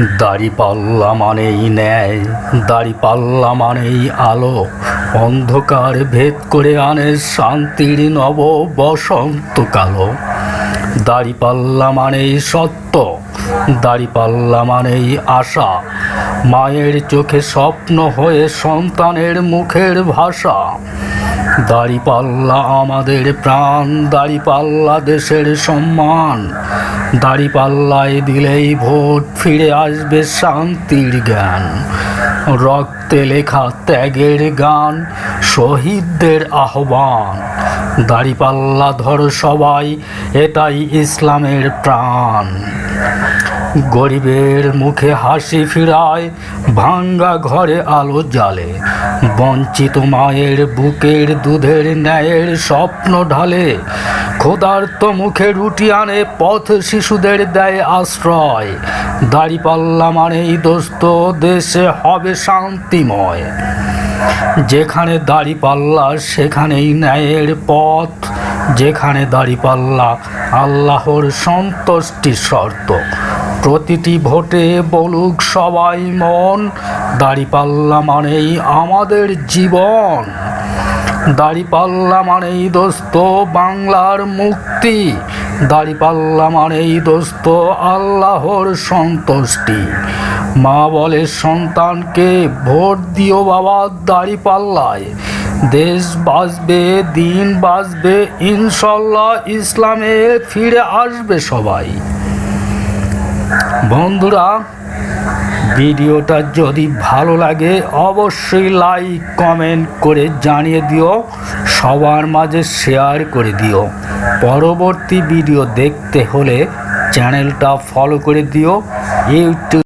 দাড়িপাল্লা মানেই ন্যায় দাড়িপাল্লা মানেই আলো। অন্ধকার ভেদ করে আনে শান্তির নব বসন্ত কালো। দাড়িপাল্লা মানেই সত্য দাড়িপাল্লা মানেই আশা। মায়ের চোখে স্বপ্ন হয়ে সন্তানের মুখের ভাষা। দাড়িপাল্লা আমাদের প্রাণ দাড়িপাল্লা দেশের সম্মান। দাড়িপাল্লায় দিলেই ভোট, ফিরে আসবে শান্তির জ্ঞান। রক্তে লেখা ত্যাগের গান, শহীদদের আহ্বান। দাড়িপাল্লা ধর সবাই, এটাই ইসলামের প্রাণ। গরিবের মুখে হাসি ফিরায়, ভাঙ্গা ঘরে আলো জ্বালে। বঞ্চিত মায়ের বুকের দুধের ন্যায়ের স্বপ্ন ঢালে, ক্ষুধার্ত মুখে রুটি আনে, পথ শিশুদের দেয় আশ্রয়। দাড়িপাল্লা মানেই দোস্ত, দেশে হবে শান্তিময়। যেখানে দাড়িপাল্লা, সেখানেই ন্যায়ের পথ। যেখানে দাড়িপাল্লা, আল্লাহর সন্তুষ্টি শর্ত। প্রতিটি ভোটে বলুক সবাই মন, দাড়িপাল্লা মানেই আমাদের জীবন। দাড়িপাল্লা মানেই দোস্ত বাংলার মুক্তি, দাড়িপাল্লা মানেই দোস্ত আল্লাহর সন্তুষ্টি। মা বলে, সন্তানকে ভোট দিও বাবা দাড়িপাল্লায়। দেশ বাঁচবে, দিন বাঁচবে, ইনশাল্লাহ ইসলামে ফিরে আসবে সবাই। বন্ধুরা, ভিডিওটা যদি ভালো লাগে, অবশ্যই লাইক কমেন্ট করে জানিয়ে দিও, সবার মাঝে শেয়ার করে দিও। পরবর্তী ভিডিও দেখতে হলে চ্যানেলটা ফলো করে দিও। ইউটিউব